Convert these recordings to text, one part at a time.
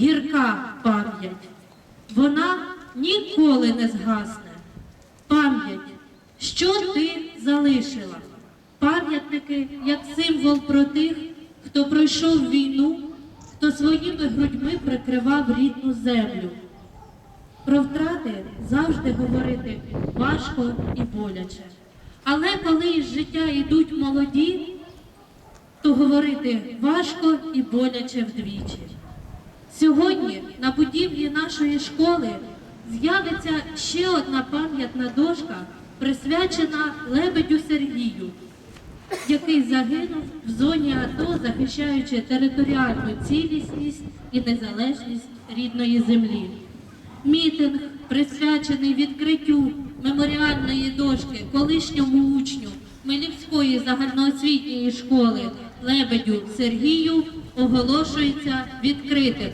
гірка пам'ять. Вона ніколи не згасне. Пам'ять, що ти залишила? Пам'ятники як символ про тих, хто пройшов війну, хто своїми грудьми прикривав рідну землю. Про втрати завжди говорити важко і боляче. Але коли із життя йдуть молоді, то говорити важко і боляче вдвічі. Сьогодні на будівлі нашої школи з'явиться ще одна пам'ятна дошка, присвячена лебедю Сергію, який загинув в зоні АТО, захищаючи територіальну цілісність і незалежність рідної землі. Мітинг, присвячений відкриттю меморіальної дошки колишньому учню Хмелівської загальноосвітньої школи Лебедю Сергію, оголошується відкритим.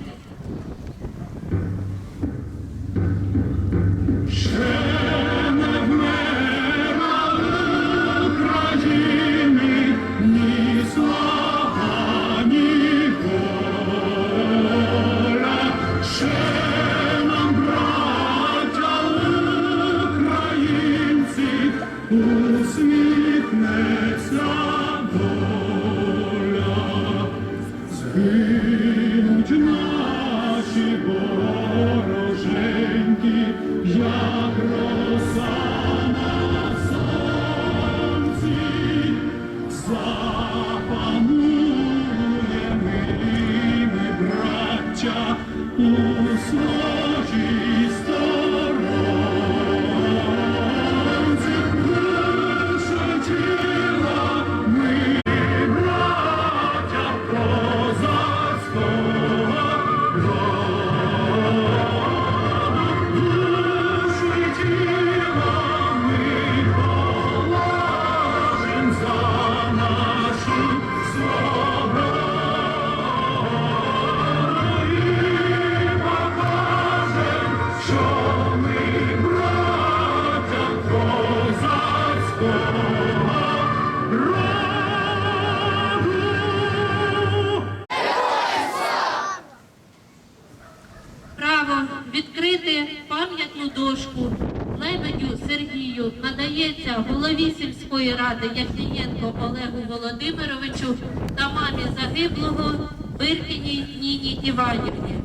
Володимировичу та мамі загиблого Биркіній Ніні Іванівні.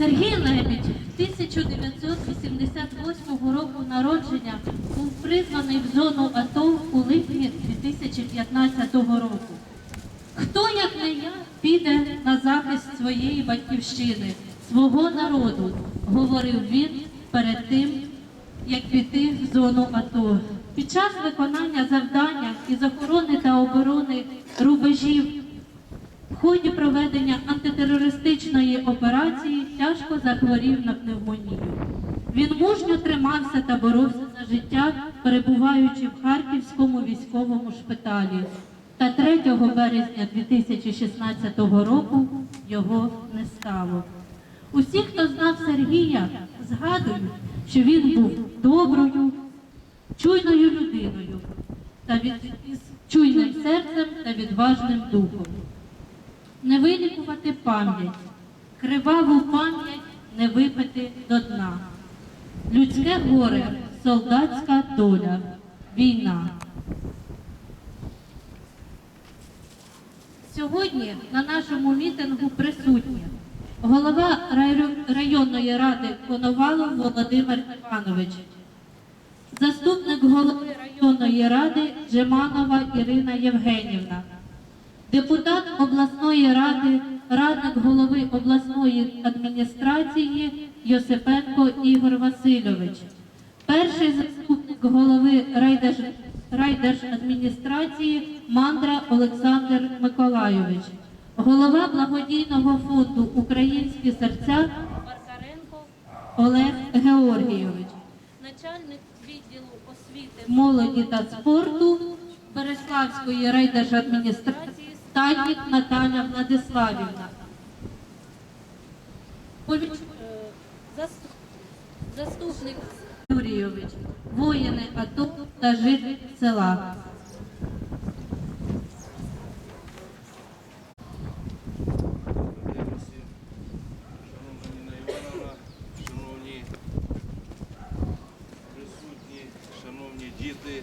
Сергій Лебідь 1988 року народження був призваний в зону АТО у липні 2015 року. Хто, як не я, піде на захист своєї батьківщини, свого народу, говорив він перед тим, як піти в зону АТО. Під час виконання завдання із охорони та оборони рубежів в ході проведення антитерористичної операції тяжко захворів на пневмонію. Він мужньо тримався та боровся за життя, перебуваючи в Харківському військовому шпиталі. Та 3 березня 2016 року його не стало. Усі, хто знав Сергія, згадують, що він був доброю, чуйною людиною та від, із чуйним серцем та відважним духом не вилікувати пам'ять, криваву пам'ять не випити до дна. Людське горе, солдатська доля, війна. Сьогодні на нашому мітингу присутні голова районної ради Коновалов Володимир Іванович, заступник голови районної ради Джеманова Ірина Євгенівна, депутат обласної ради, радник голови обласної адміністрації Йосипенко Ігор Васильович, перший заступник голови райдерж- райдержадміністрації Мандра Олександр Миколайович, голова благодійного фонду Українські серця Олег Георгійович, начальник відділу освіти, молоді та спорту Береславської райдержадміністрації Стаднік Наталя Владиславівна. Заступник Юрійович, воїни АТО та житель села. Шановна Ніна Івановна, шановні присутні, шановні діти,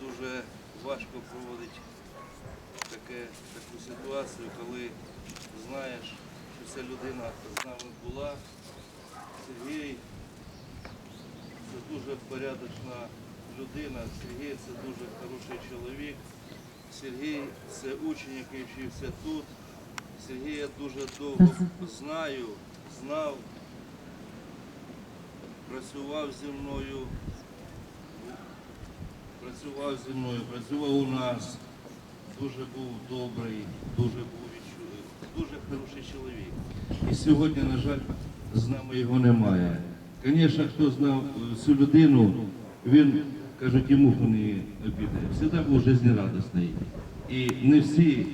дуже важко проводити таке, таку ситуацію, коли знаєш, що ця людина з нами була. Сергій це дуже порядочна людина, Сергій це дуже хороший чоловік. Сергій це учень, який вчився тут. Сергія дуже довго знаю, знав, працював зі мною, працював зі мною, працював у нас. Дуже був добрий, дуже був відчу- дуже хороший чоловік. І сьогодні, на жаль, з нами його немає. Звісно, хто знав е, цю людину, він, кажуть, муху не обідає. Завжди був жизнерадісний. І не всі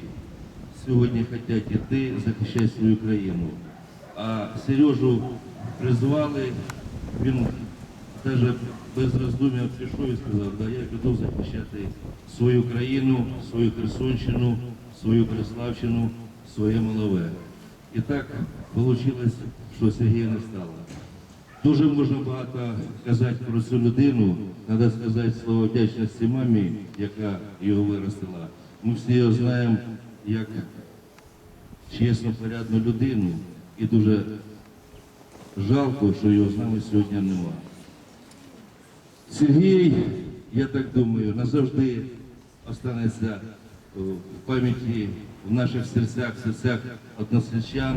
сьогодні хочуть йти захищати свою країну. А Сережу призвали, він навіть без роздум'я прийшов і сказав, да, я піду захищати свою країну, свою Херсонщину, свою Преславщину, своє малове. І так вийшло, що Сергія не стало. Дуже можна багато казати про цю людину. Треба сказати слово вдячності мамі, яка його виростила. Ми всі його знаємо як чесну, порядну людину. І дуже жалко, що його з нами сьогодні немає. Сергій, я так думаю, назавжди останеться в пам'яті в наших серцях, в серцях односельчан.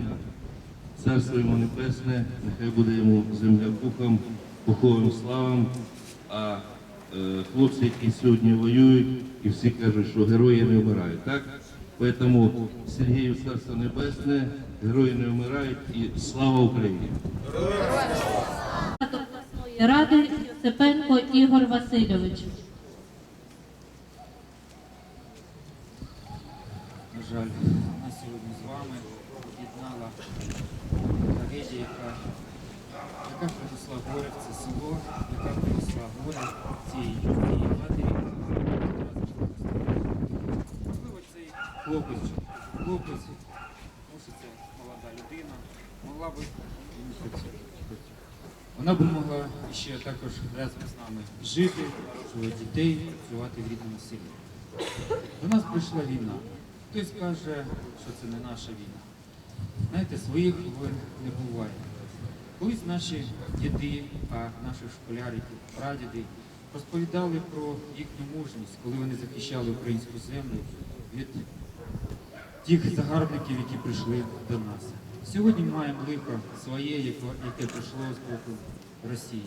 Царство йому небесне, нехай буде йому земля пухом, пуховим славам. А хлопці, які сьогодні воюють, і всі кажуть, що герої не вмирають. Так? Тому Сергію Царство Небесне, герої не вмирають і слава Україні! ради Юсипенко Ігор Васильович. На жаль, нас сьогодні з вами об'єднала трагедія, яка, яка принесла горе в це село, Можливо, цей хлопець, хлопець, це молода людина, могла би вона б могла ще також разом з нами жити, своїх дітей, працювати в рідному селі. До нас прийшла війна. Хтось каже, що це не наша війна. Знаєте, своїх не буває. Колись наші діди, а наші школярики, прадіди розповідали про їхню мужність, коли вони захищали українську землю від тих загарбників, які прийшли до нас. Сьогодні ми маємо лихо своє, яке- прийшло з боку Росії.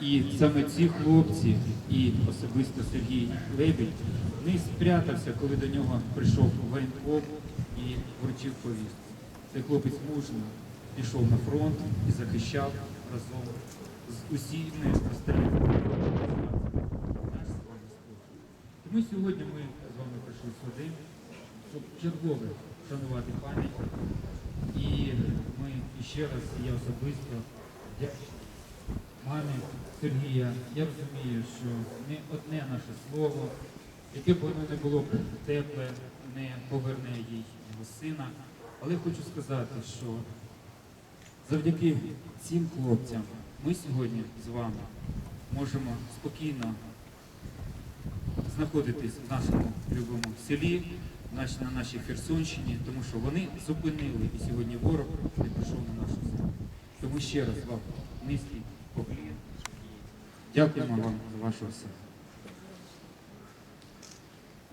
І саме ці хлопці, і особисто Сергій Лебідь, не спрятався, коли до нього прийшов воєнком і вручив повістку. Цей хлопець мужньо пішов на фронт і захищав разом з усіми остальними наш з вами спорт. Тому сьогодні ми з вами прийшли сюди, щоб чергове вшанувати пам'ять. І ми ще раз, я особисто мамі Сергія, я розумію, що не одне наше слово, яке б воно не було б тепле, не поверне їй його сина. Але хочу сказати, що завдяки цим хлопцям ми сьогодні з вами можемо спокійно знаходитись в нашому любому селі, на нашій Херсонщині, тому що вони зупинили і сьогодні ворог не прийшов на нашу землю. Тому ще раз вам низький поклін. Дякуємо вам за вашу силу.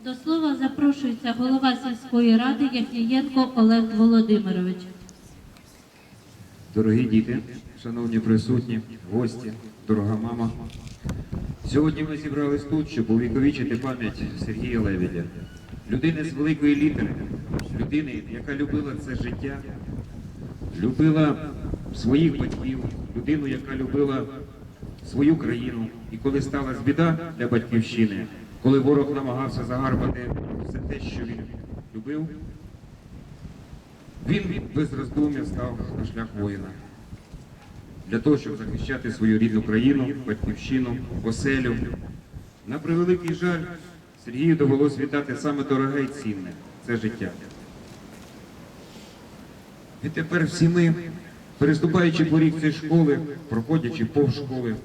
До слова запрошується голова сільської ради Яхієнко Олег Володимирович. Дорогі діти, шановні присутні, гості, дорога мама. Сьогодні ми зібрались тут, щоб увіковічити пам'ять Сергія Лебедя, людини з великої літери, людини, яка любила це життя, любила своїх батьків, людину, яка любила свою країну. І коли сталася біда для батьківщини, коли ворог намагався загарбати все те, що він любив, він без роздум'я став на шлях воїна для того, щоб захищати свою рідну країну, батьківщину, оселю. На превеликий жаль, Сергію довелось віддати саме дороге і цінне це життя. Відтепер всі ми, переступаючи поріг цієї школи, проходячи повз школи,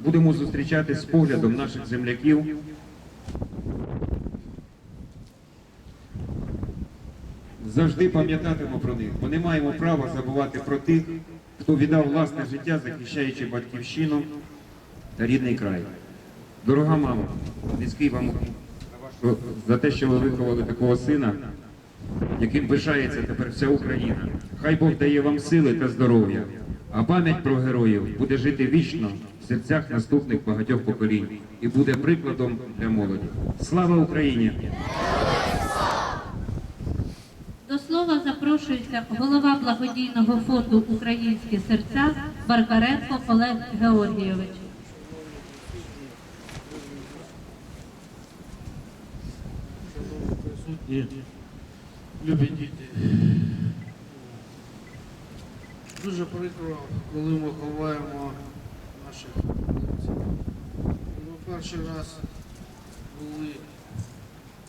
будемо зустрічатись з поглядом наших земляків. Завжди пам'ятатимо про них, бо не маємо права забувати про тих, хто віддав власне життя, захищаючи батьківщину та рідний край. Дорога мама, низький вам за те, що ви виховали такого сина, яким пишається тепер вся Україна. Хай Бог дає вам сили та здоров'я, а пам'ять про героїв буде жити вічно в серцях наступних багатьох поколінь і буде прикладом для молоді. Слава Україні! До слова запрошується голова благодійного фонду Українські серця Барбаренко Олег Георгійович. Присутні, любі діти. Дуже прикро, коли ми ховаємо наших хлопців. Ми перший раз були,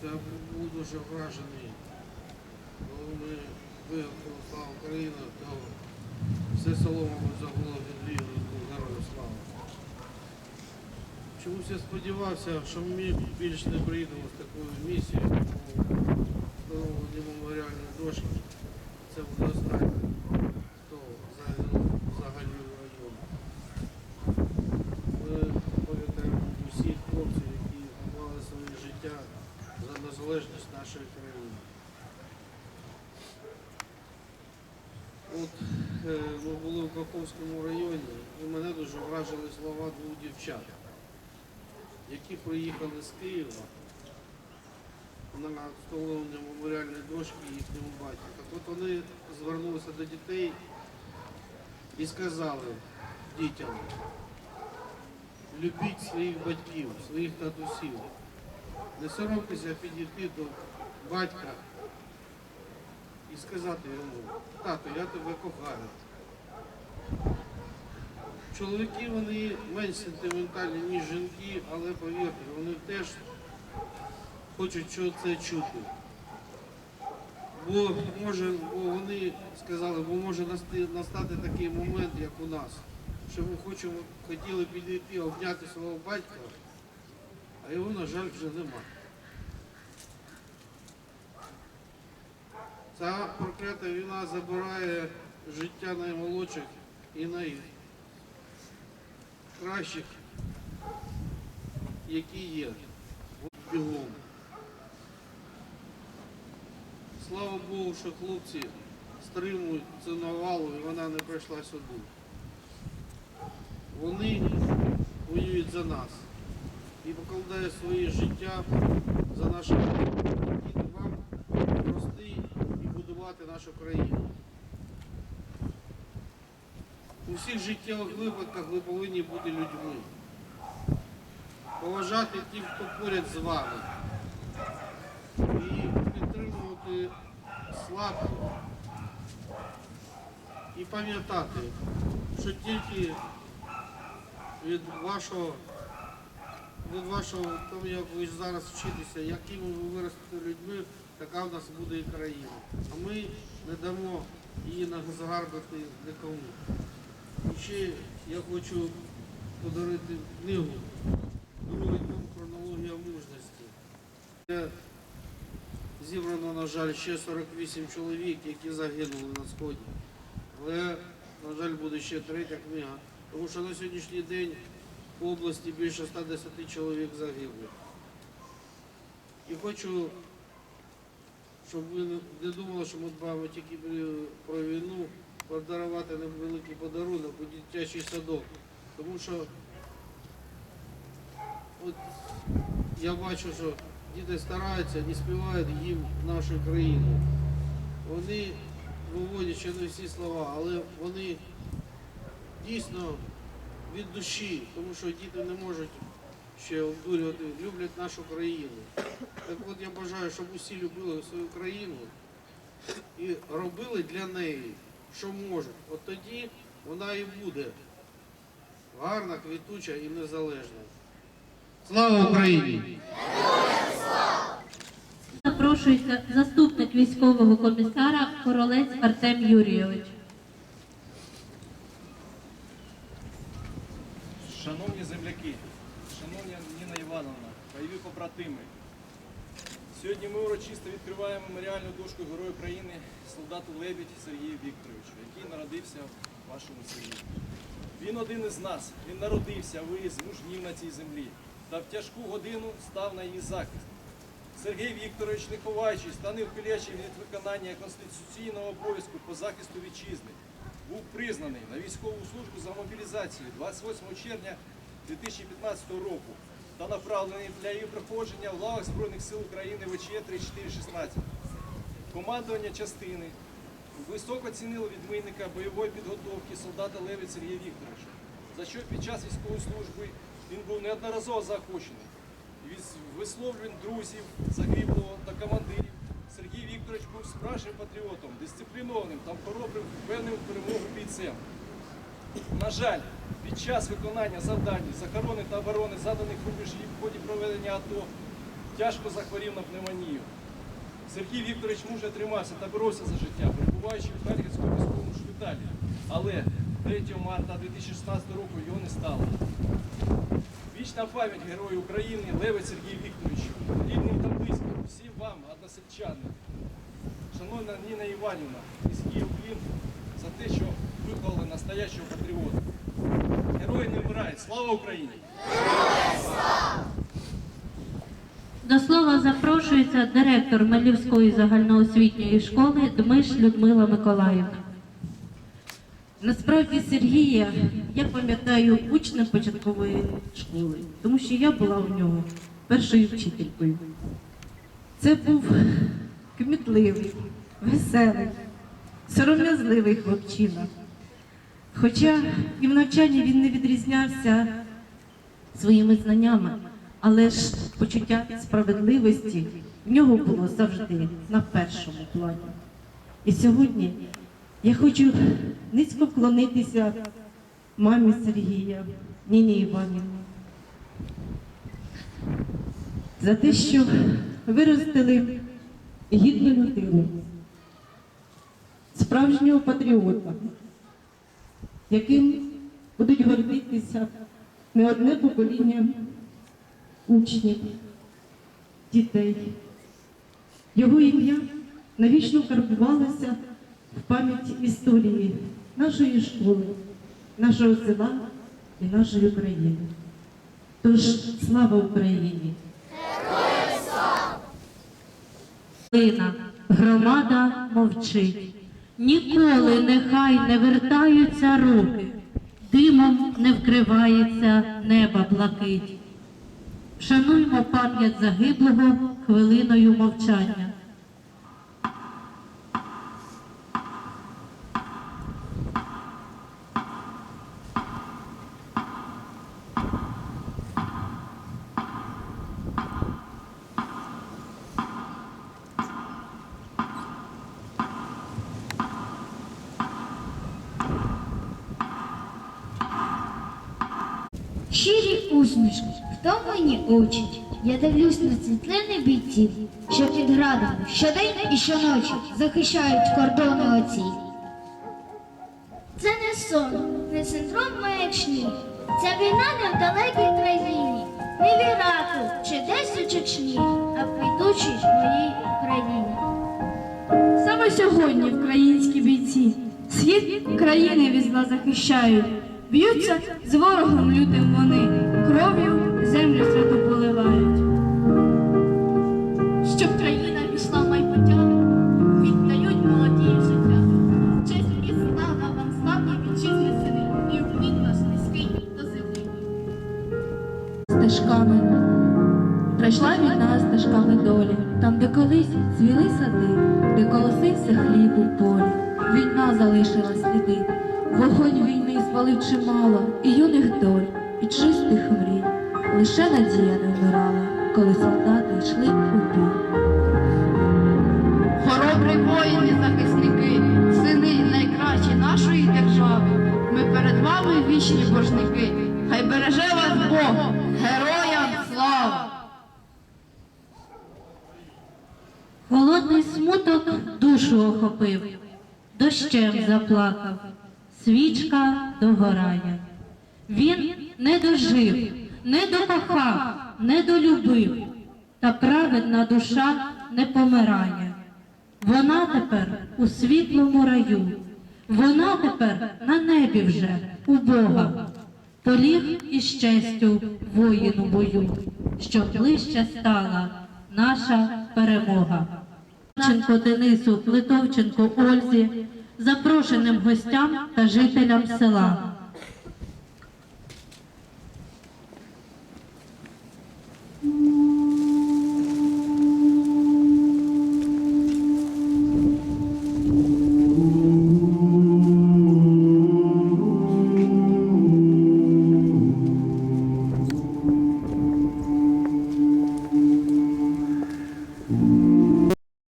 я був дуже вражений, коли ми виїхали слава Україна, то все село, мабуть, забуло від війни, герою слава. Чомусь я сподівався, що ми більш не приїдемо з такою місією по встановленню меморіальної дошки. Це буде останнє, хто загинув взагалі в районі. Ми пам'ятаємо усіх хлопців, які мали своє життя за незалежність нашої країни. От е, ми були в Каховському районі, і мене дуже вражили слова двох дівчат які приїхали з Києва на встановлення меморіальної дошки їхньому батьку. От вони звернулися до дітей і сказали дітям, любіть своїх батьків, своїх татусів. Не соромтеся підійти до батька і сказати йому, тато, я тебе кохаю. Чоловіки вони менш сентиментальні, ніж жінки, але повірте, вони теж хочуть що це чути. Бо може, бо вони сказали, бо може настати такий момент, як у нас, що ми хочемо, хотіли підійти, обняти свого батька, а його, на жаль, вже нема. Ця проклята війна забирає життя наймолодших і найкращих, які є. Бігом. Слава Богу, що хлопці стримують цю навалу і вона не прийшла сюди. Вони воюють за нас і покладають своє життя за наше діти і нашу країну. У всіх життєвих випадках ви повинні бути людьми. Поважати тих, хто поряд з вами. І підтримувати слабких. І пам'ятати, що тільки від вашого, від вашого, тому як ви зараз вчитеся, якими ви виростете людьми, така в нас буде і країна. А ми не дамо її загарбати нікому. І ще я хочу подарити книгу Другий хронологія мужності. Де зібрано, на жаль, ще 48 чоловік, які загинули на сході. Але, на жаль, буде ще третя книга. Тому що на сьогоднішній день в області більше 110 чоловік загиблих. І хочу, щоб ви не- думали, що ми дбаємо тільки про війну, подарувати невеликий подарунок у дитячий садок. Тому що от я бачу, що діти стараються, не співають їм нашу країну. Вони виводять ще не всі слова, але вони дійсно від душі, тому що діти не можуть ще обдурювати, люблять нашу країну. Так от я бажаю, щоб усі любили свою країну і робили для неї, що можуть. От тоді вона і буде гарна, квітуча і незалежна. Слава Україні! Запрошується заступник військового комісара Королець Артем Юрійович. Шановні земляки, шановні Ніна Івановна, бойові побратими. Сьогодні ми урочисто відкриваємо меморіальну дошку Герою України солдату Лебідь Сергію Вікторовичу, який народився в вашому селі. Він один із нас, він народився, виріс, мужнів на цій землі та в тяжку годину став на її захист. Сергій Вікторович, не ховаючись та не впилячи від виконання конституційного обов'язку по захисту вітчизни, був признаний на військову службу за мобілізацію 28 червня 2015 року та направлений для її проходження в лавах Збройних сил України ВЧ 3416. Командування частини високо цінило відмінника бойової підготовки солдата Леви Сергія Вікторовича, за що під час військової служби він був неодноразово заохочений. Від висловлювань друзів, загиблого та командирів Сергій Вікторович був справжнім патріотом, дисциплінованим та хоробрим, впевненим в перемогу бійцем. На жаль, під час виконання завдань з охорони та оборони заданих рубежів в ході проведення АТО тяжко захворів на пневмонію. Сергій Вікторович мужньо тримався та боровся за життя, перебуваючи в Харківському військовому шпиталі. Але 3 марта 2016 року його не стало. Вічна пам'ять Герою України Леви Сергію Вікторовичу, рідним та близьким, всім вам, односельчани. Шановна Ніна Іванівна, низький уклін за те, що виховали настоящого патріота. Герої не вмирають. Слава Україні! До слова запрошується директор Мелівської загальноосвітньої школи Дмиш Людмила Миколаївна. Насправді Сергія я пам'ятаю учнем початкової школи, тому що я була у нього першою вчителькою. Це був кмітливий, веселий, сором'язливий хлопчина. Хоча і в навчанні він не відрізнявся своїми знаннями, але ж почуття справедливості в нього було завжди на першому плані. І сьогодні я хочу низько вклонитися мамі Сергія, Ніні Іванівні, за те, що виростили гідну людину, справжнього патріота, яким будуть гордитися не одне покоління учнів, дітей. Його ім'я навічно карбувалося в пам'ять історії нашої школи, нашого села і нашої країни. Тож слава Україні! Лина, громада мовчить. Ніколи нехай не вертаються руки, димом не вкривається неба блакить. Шануймо пам'ять загиблого хвилиною мовчання. Щирі усмішки, втомлені очі. Я дивлюсь на світлини бійців, що під градами щодень і щоночі захищають кордони оці. Це не сон, не синдром маячні. Ця війна не в далекій країні, не в Іраку чи десь у Чечні, а в квітучій моїй Україні. Саме сьогодні українські бійці схід країни від зла захищають, Б'ються з ворогом лютим вони, кров'ю землю святу поливають. Щоб країна пішла майбуття, віддають молоді життя. Честь і слава вам славні вітчизни сини, і вплін наш низький до землі. Стежками пройшла війна стежками долі, там, де колись цвіли сади, де колосився хліб у полі. Війна залишила сліди війни чимало і юних доль, і чистих мрій. Лише надія не вмирала, коли солдати йшли у бій. Хоробрі воїни, захисники, сини найкращі нашої держави. Ми перед вами вічні боржники. Хай береже вас Бог, героям слава! Холодний смуток душу охопив, дощем заплакав, свічка догорає. Він не дожив, не докохав, не долюбив, та праведна душа не помирає. Вона тепер у світлому раю, вона тепер на небі вже у Бога. Поліг із честю воїну бою, щоб ближче стала наша перемога. Денису, Литовченко Ользі, запрошеним гостям та жителям села.